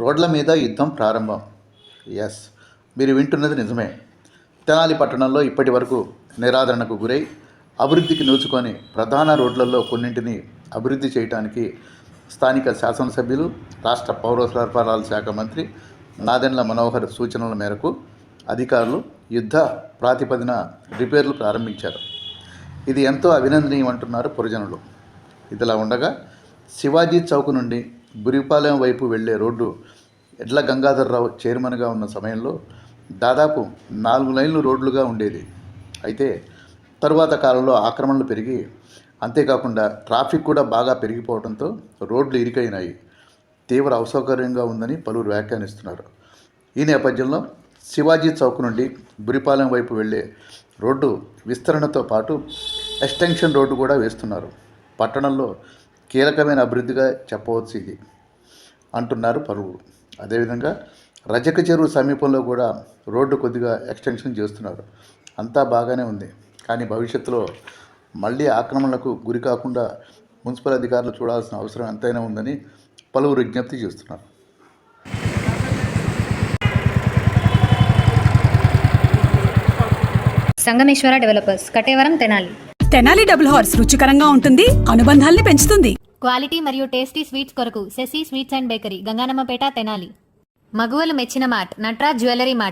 రోడ్ల మీద యుద్ధం ప్రారంభం. ఎస్ మీరు వింటున్నది నిజమే. తెనాలి పట్టణంలో ఇప్పటి వరకు నిరాదరణకు గురై అభివృద్ధికి నోచుకొని ప్రధాన రోడ్లలో కొన్నింటిని అభివృద్ధి చేయడానికి స్థానిక శాసనసభ్యులు రాష్ట్ర పౌర సరఫరాల శాఖ మంత్రి నాదెండ్ల మనోహర్ సూచనల మేరకు అధికారులు యుద్ధ ప్రాతిపదిన రిపేర్లు ప్రారంభించారు. ఇది ఎంతో అభినందనీయమంటున్నారు పురజనులు. ఇదిలా ఉండగా శివాజీ చౌక్ నుండి బురిపాలెం వైపు వెళ్ళే రోడ్డు ఎడ్ల గంగాధర్రావు చైర్మన్గా ఉన్న సమయంలో దాదాపు నాలుగు లైన్లు రోడ్లుగా ఉండేది. అయితే తరువాత కాలంలో ఆక్రమణలు పెరిగి అంతేకాకుండా ట్రాఫిక్ కూడా బాగా పెరిగిపోవడంతో రోడ్లు ఇరుకైనాయి. తీవ్ర అసౌకర్యంగా ఉందని పలువురు వ్యాఖ్యానిస్తున్నారు. ఈ నేపథ్యంలో శివాజీ చౌక్ నుండి బురిపాలెం వైపు వెళ్ళే రోడ్డు విస్తరణతో పాటు ఎక్స్టెన్షన్ రోడ్డు కూడా వేస్తున్నారు. పట్టణంలో కీలకమైన అభివృద్ధిగా చెప్పవచ్చు ఇది అంటున్నారు పలువురు అదేవిధంగా రజక చెరువు సమీపంలో కూడా రోడ్డు కొద్దిగా ఎక్స్టెన్షన్ చేస్తున్నారు. అంతా బాగానే ఉంది. కానీ భవిష్యత్తులో మళ్ళీ ఆక్రమణలకు గురి కాకుండా మున్సిపల్ అధికారులు చూడాల్సిన అవసరం ఎంతైనా ఉందని పలువురు విజ్ఞప్తి చేస్తున్నారు. Sangameswara developers Katevaram Tenali. Tenali double horse రుచికరంగా ఉంటుంది అనుబంధాల్ని పెంచుతుంది. క్వాలిటీ మరియు టేస్టీ స్వీట్స్ కొరకు Sasi sweets and bakery Ganganammapeta Tenali. మగువలు మెచ్చిన మార్ట్ నట్రాజ్ జ్యువెలరీ మార్ట్